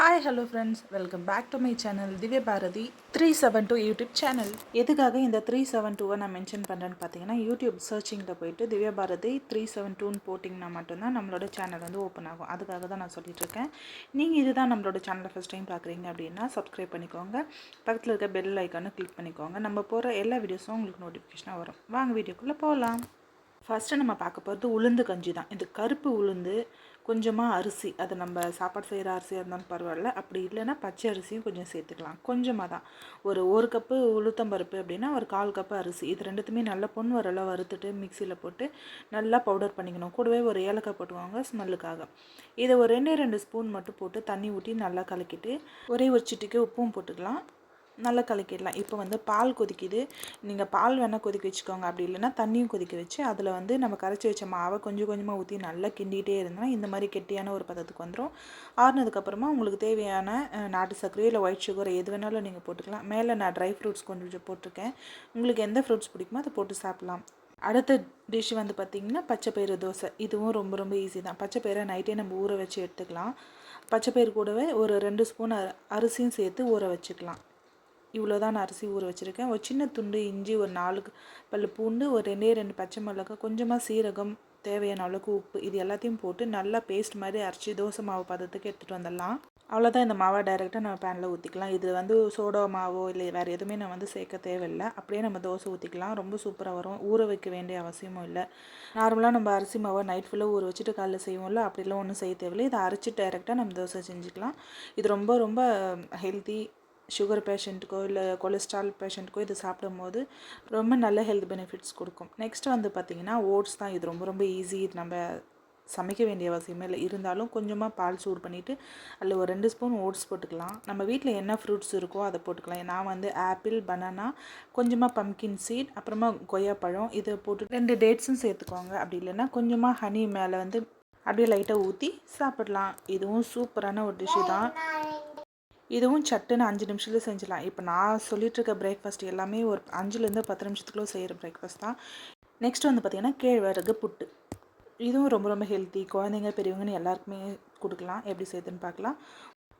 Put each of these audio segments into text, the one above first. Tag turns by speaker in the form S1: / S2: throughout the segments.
S1: Hi hello friends welcome back to my channel Divya Bharathi three seven two YouTube channel எதுக்காக இந்த three seven டூவை நான் mention பண்ணுறேன்னு பார்த்தீங்கன்னா யூடியூப் சர்ச்சிங்கில் போயிட்டு திவ்ய பாரதி த்ரீ செவன் டூன்னு போட்டிங்கன்னா மட்டும்தான் நம்மளோட சேனல் வந்து ஓப்பன் ஆகும். அதுக்காக தான் நான் சொல்லிட்டு இருக்கேன். நீங்கள் இதுதான் நம்மளோட சேனலை ஃபஸ்ட் டைம் பார்க்குறீங்க அப்படின்னா சப்ஸ்கிரைப் பண்ணிக்கோங்க. பக்கத்தில் இருக்க பெல் ஐக்கானு கிளிக் பண்ணிக்கோங்க. நம்ம போகிற எல்லா வீடியோஸும் உங்களுக்கு நோட்டிஃபிகேஷனாக வரும். வாங்க வீடியோக்குள்ளே போகலாம் ஃபஸ்ட்டு நம்ம பார்க்க போகிறது உளுந்து கஞ்சி தான். இது கருப்பு உளுந்து கொஞ்சமாக அரிசி அது நம்ம சாப்பாடு செய்கிற அரிசியாக இருந்தாலும் பரவாயில்ல. அப்படி இல்லைன்னா பச்சை அரிசியும் கொஞ்சம் சேர்த்துக்கலாம். கொஞ்சமாக தான். ஒரு ஒரு கப்பு உளுத்தம்பருப்பு அப்படின்னா ஒரு கால் கப்பு அரிசி. இது ரெண்டுத்துமே நல்லா பொன் வரலாம் வறுத்துட்டு மிக்சியில் போட்டு நல்லா பவுடர் பண்ணிக்கணும். கூடவே ஒரு ஏலக்காய் போட்டுவாங்க ஸ்மெல்லுக்காக. இதை ஒரு ரெண்டே ரெண்டு ஸ்பூன் மட்டும் போட்டு தண்ணி ஊற்றி நல்லா கலக்கிட்டு ஒரே ஒரு சிட்டிக்கு உப்பும் போட்டுக்கலாம். நல்லா கலக்கிடலாம். இப்போ வந்து பால் கொதிக்குது. நீங்கள் பால் வேணால் கொதிக்க வச்சுக்கோங்க. அப்படி இல்லைன்னா தண்ணியும் கொதிக்க வச்சு அதில் வந்து நம்ம கரைச்சி வச்ச மாவை கொஞ்சம் கொஞ்சமாக ஊற்றி நல்லா கிண்டிகிட்டே இருந்தோம்னா இந்த மாதிரி கெட்டியான ஒரு பதத்துக்கு வந்துடும் ஆறுனதுக்கப்புறமா உங்களுக்கு தேவையான நாட்டு சர்க்கரையோ இல்லை ஒயிட் சுகர் எது வேணாலும் நீங்கள் போட்டுக்கலாம். மேலே நான் ட்ரை ஃப்ரூட்ஸ் கொஞ்சம் போட்டிருக்கேன். உங்களுக்கு எந்த ஃப்ரூட்ஸ் பிடிக்குமோ அதை போட்டு சாப்பிட்லாம். அடுத்த டிஷ் வந்து பார்த்திங்கன்னா பச்சை பயிறு தோசை. இதுவும் ரொம்ப ரொம்ப ஈஸி தான். பச்சைப்பயிரை நைட்டே நம்ம ஊற வச்சு எடுத்துக்கலாம். பச்சை பயிறு கூடவே ஒரு ரெண்டு ஸ்பூன் அரிசியும் சேர்த்து ஊற வச்சுக்கலாம். இவ்வளோ தான் நான் அரிசி ஊற வச்சுருக்கேன். ஒரு சின்ன துண்டு இஞ்சி ஒரு நாலு பல் பூண்டு ஒரு ரெண்டே ரெண்டு பச்சை மிளகாய் கொஞ்சமாக சீரகம் தேவையான அளவுக்கு உப்பு இது எல்லாத்தையும் போட்டு நல்லா பேஸ்ட் மாதிரி அரைச்சி தோசை மாவு பதத்துக்கு எடுத்துகிட்டு வந்துடலாம். அவ்வளோதான். இந்த மாவை டைரெக்டாக நம்ம பேனில் ஊற்றிக்கலாம் இது வந்து சோடா மாவோ இல்லை வேறு எதுவுமே நம்ம வந்து சேர்க்க தேவையில்லை. அப்படியே நம்ம தோசை ஊற்றிக்கலாம் ரொம்ப சூப்பராக வரும். ஊற வைக்க வேண்டிய அவசியமும் இல்லை. நார்மலாக நம்ம அரிசி மாவை நைட் ஃபுல்லாக ஊற வச்சுட்டு காலைல செய்வோம்ல அப்படிலாம் ஒன்றும் செய்ய தேவையில்லை. இதை அரைச்சி டைரெக்டாக நம்ம தோசை செஞ்சுக்கலாம். இது ரொம்ப ரொம்ப ஹெல்த்தி சுகர் பேஷண்ட்டுக்கோ இல்லை கொலஸ்ட்ரால் பேஷண்ட்டுக்கோ இது சாப்பிடும் போது ரொம்ப நல்ல ஹெல்த் பெனிஃபிட்ஸ் கொடுக்கும். நெக்ஸ்ட் வந்து பார்த்திங்கன்னா ஓட்ஸ் தான். இது ரொம்ப ரொம்ப ஈஸி இது நம்ம சமைக்க வேண்டிய அவசியமே இல்லை. இருந்தாலும் கொஞ்சமாக பால் சூடு பண்ணிவிட்டு அதில் ஒரு ரெண்டு ஸ்பூன் ஓட்ஸ் போட்டுக்கலாம். நம்ம வீட்டில் என்ன ஃப்ரூட்ஸ் இருக்கோ அதை போட்டுக்கலாம். நான் வந்து ஆப்பிள் பனானா கொஞ்சமாக பம்கின் சீட் அப்புறமா கொய்யாப்பழம் இதை போட்டு ரெண்டு டேட்ஸும் சேர்த்துக்கோங்க. அப்படி இல்லைன்னா கொஞ்சமாக ஹனி மேலே வந்து அப்படியே லைட்டாக ஊற்றி சாப்பிடலாம். இதுவும் சூப்பரான ஒரு டிஷ்ஷு தான். இதுவும் சட்டுன்னு அஞ்சு நிமிஷத்தில் செஞ்சிடலாம். இப்போ நான் சொல்லிகிட்ருக்க பிரேக்ஃபாஸ்ட் எல்லாமே ஒரு அஞ்சுலேருந்து பத்து நிமிஷத்துக்குள்ளே செய்கிற பிரேக்ஃபாஸ்ட் தான். நெக்ஸ்ட் வந்து பார்த்திங்கன்னா கேழ்வரகு புட்டு. இதுவும் ரொம்ப ரொம்ப ஹெல்த்தி குழந்தைங்க பெரியவங்கன்னு எல்லாருக்குமே கொடுக்கலாம். எப்படி செய்யுதுன்னு பார்க்கலாம்.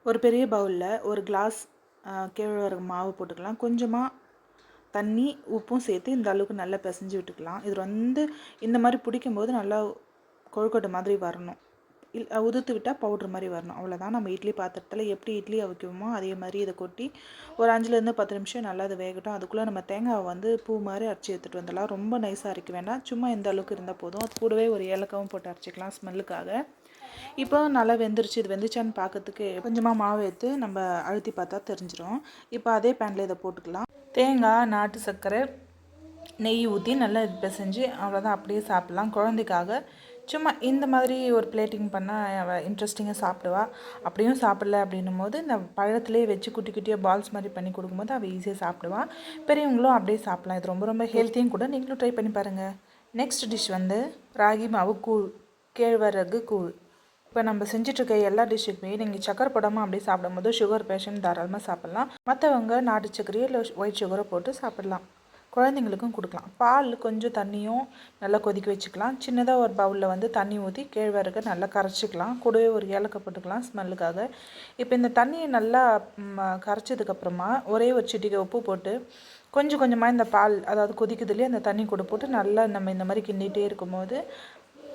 S1: ஒரு பெரிய பவுலில் ஒரு கிளாஸ் கேழ்வரகு மாவு போட்டுக்கலாம். கொஞ்சமாக தண்ணி உப்பும் சேர்த்து இந்த அளவுக்கு நல்லா பிசைஞ்சு விட்டுக்கலாம். இது வந்து இந்த மாதிரி பிடிக்கும்போது நல்லா கொழுக்கட்டை மாதிரி வரணும். உதுத்து விட்டால் பவுட்ரு மாதிரி வரணும். அவ்வளோதான் நம்ம இட்லி பாத்திரத்தில் எப்படி இட்லி அவிக்குவோமோ அதே மாதிரி இதை கொட்டி ஒரு அஞ்சுலேருந்து பத்து நிமிஷம் நல்லா அது வேகட்டும். அதுக்குள்ளே நம்ம தேங்காவை வந்து பூ மாதிரி அரைச்சி எடுத்துகிட்டு வந்துடலாம். ரொம்ப நைஸாக அரைக்க வேண்டாம். சும்மா இந்த அளவுக்கு இருந்தால் போதும். அது கூடவே ஒரு ஏலக்காவும் போட்டு அரைச்சிக்கலாம் ஸ்மெல்லுக்காக இப்போ நல்லா வெந்துருச்சு. இது வெந்துச்சான்னு பார்க்கறதுக்கு கொஞ்சமாக மாவு எடுத்து நம்ம அழுத்தி பார்த்தா தெரிஞ்சிடும் இப்போ அதே பேனில் இதை போட்டுக்கலாம். தேங்காய் நாட்டு சர்க்கரை நெய் ஊற்றி நல்லா பிசைஞ்சு அவ்வளோதான் அப்படியே சாப்பிட்லாம். குழந்தைக்காக சும்மா இந்த மாதிரி ஒரு பிளேட்டிங் பண்ணால் அவள் இன்ட்ரெஸ்டிங்காக சாப்பிடுவா. அப்படியும் சாப்பிடல அப்படின்னும் போது இந்த பழத்துலேயே வச்சு குட்டி குட்டியாக பால்ஸ் மாதிரி பண்ணி கொடுக்கும்போது அவள் ஈஸியாக சாப்பிடுவான் பெரியவங்களும் அப்படியே சாப்பிடலாம். இது ரொம்ப ரொம்ப ஹெல்த்தியும் கூட நீங்களும் ட்ரை பண்ணி பாருங்கள் நெக்ஸ்ட் டிஷ் வந்து ராகி மாவு கூழ் கேழ்வரகு கூழ். இப்போ நம்ம செஞ்சிட்ருக்க எல்லா டிஷ்ஷுக்குமே நீங்கள் சக்கரை போடாமல் அப்படியே சாப்பிடும்போது சுகர் பேஷண்ட் தாராளமாக சாப்பிட்லாம். மற்றவங்க நாட்டு சக்கரையோ இல்லை ஒயிட் சுகரை போட்டு சாப்பிட்லாம். குழந்தைங்களுக்கும் கொடுக்கலாம். பால் கொஞ்சம் தண்ணியும் நல்லா கொதிக்க வச்சுக்கலாம். சின்னதாக ஒரு பவுலில் வந்து தண்ணி ஊற்றி கேழ்வரகு நல்லா கரைச்சிக்கலாம். கூடவே ஒரு ஏலக்காய் போட்டுக்கலாம் ஸ்மெல்லுக்காக இப்போ இந்த தண்ணியை நல்லா கரைச்சதுக்கப்புறமா ஒரே ஒரு சிட்டிகை உப்பு போட்டு கொஞ்சம் கொஞ்சமாக இந்த பால் அதாவது கொதிக்குதுலேயே அந்த தண்ணி கூட போட்டு நல்லா நம்ம இந்த மாதிரி கிண்டிகிட்டே இருக்கும்போது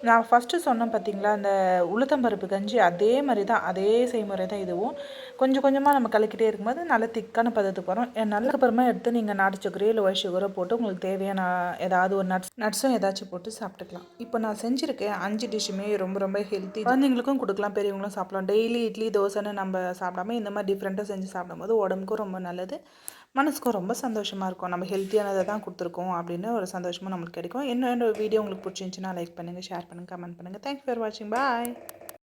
S1: நான் ஃபஸ்ட்டு சொன்னேன் பார்த்தீங்களா அந்த உளுத்தம்பருப்பு கஞ்சி அதே மாதிரி தான் அதே செய்முறை தான் இதுவும். கொஞ்சம் கொஞ்சமாக நம்ம கலக்கிட்டே இருக்கும்போது நல்ல திக்கான பதத்துக்கு வரும். நல்லதுக்கப்புறமா எடுத்து நீங்கள் நாட்டு சக்கரையோ இல்லை ஒய் சுகரோ போட்டு உங்களுக்கு தேவையான ஏதாவது ஒரு நட்ஸ் நட்ஸும் ஏதாச்சும் போட்டு சாப்பிட்டுக்கலாம். இப்போ நான் செஞ்சுருக்கேன் அஞ்சு டிஷ்ஷுமே ரொம்ப ரொம்ப ஹெல்த்தி குழந்தைங்களுக்கும் கொடுக்கலாம் பெரியவங்களும் சாப்பிடலாம். டெய்லி இட்லி தோசைன்னு நம்ம சாப்பிடாம இந்த மாதிரி டிஃப்ரெண்ட்டாக செஞ்சு சாப்பிடும்போது உடம்புக்கும் ரொம்ப நல்லது. மனசுக்கும் ரொம்ப சந்தோஷமாக இருக்கும். நம்ம ஹெல்த்தியானதை தான் கொடுத்துருக்கோம் அப்படின்னு ஒரு சந்தோஷமும் நம்மளுக்கு கிடைக்கும். என்னோட வீடியோ உங்களுக்கு பிடிச்சிருந்துச்சுன்னா லைக் பண்ணுங்கள் ஷேர் பண்ணுங்கள் கமெண்ட் பண்ணுங்கள் தேங்க்ஸ் ஃபார் வாட்சிங் பாய்